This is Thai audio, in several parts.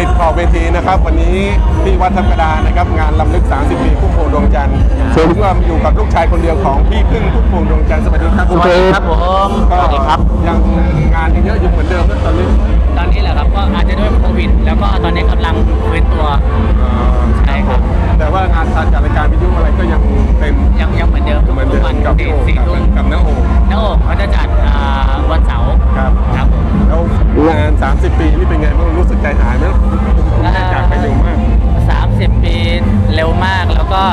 ติดขอบเวทีนะครับ วันนี้ที่วัดทับกระดานนะครับ งานลำลึก 30 ปีพุ่มพวงดวงจันทร์ซึ่งก็อยู่กับลูกชายคนเดียวของพี่พึ่งพุ่มพวงดวงจันทร์สวัสดีครับสวัสดีครับผมก็สวัสดีครับยังงานยังเยอะอยู่เหมือนเดิมนะตอนนี้ตอนนี้แหละครับก็อาจจะด้วยโควิด แล้วก็ตอนนี้กำลังฟื้นตัวเอ่อใช่ครับแต่ว่างานการจัดรายการวิทยุอะไรก็ยังเต็มยังยังเหมือนเดิมเหมือนเดิมทุวันกับสี่โอสี่กับทุ่มกับน้าโอน้าโอกเขาจะจัดอ่าวันเสาร์ครับครับผมแล้วงาน 30 ปีนี่เป็นไงบ้างรู้สึกใจหายไหม กแล้วก็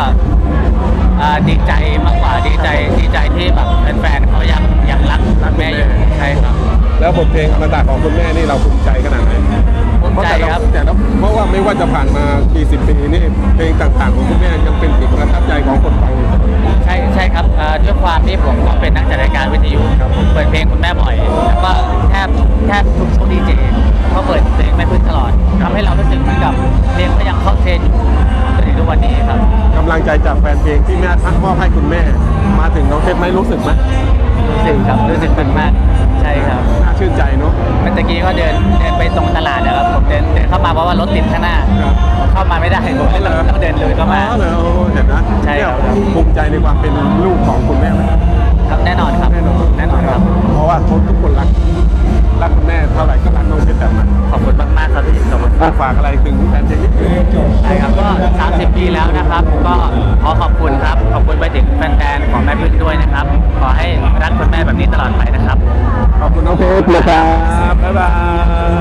อ่าดีใจมากกว่าดีใจดีใจที่แบบแฟนๆเขายังยังรักรักแม่อยู่ใช่ครับแล้วบทเพลงอมตะของคุณแม่นี่เราภูมิใจขนาดไหนภูมิใจครับเพาะแต่ละเพราะว่าไม่ว่าจะผ่านมากี่สิบปีนี่เพลงต่างๆ ของคุณแม่ยังเป็นสิ่งประทับใจของคนฟังอยู่ใช่ใช่ครับเอ่อด้วยความที่ผมก็เป็นนักจัดรายการวิทยุครับผมเปิดเพลง ใจจากแฟนเพลงที่แม่ทักมอบให้คุณแม่ มาถึงน้องเพชรไหมรู้สึกไหมรู้สึกครับรู้สึกเป็นมากใช่ครับน่าชื่นใจเนาะเมื่อกี้ก็เดินเดินไปตรงตลาดนะครับผมเดินเดินเข้ามาเพราะว่ารถติดข้างหน้าครับเข้ามาไม่ได้ผมก็เลยต้องเดินเลยเข้ามาอ๋อเหรอเห็นนะใช่ครับเนี่ยภูมิใจในความเป็นลูกของคุณแม่ไหม ฝากอะไรถึงแฟนเพลงนิดนึงใช่ครับก็ 30 ปีแล้วนะครับ ก็ขอขอบคุณครับ ขอบคุณไปถึงแฟนๆของแม่พึ่งด้วยนะครับ ขอให้รักคุณแม่แบบนี้ตลอดไปนะครับ ขอบคุณน้องเพชรนะครับบ๊ายบาย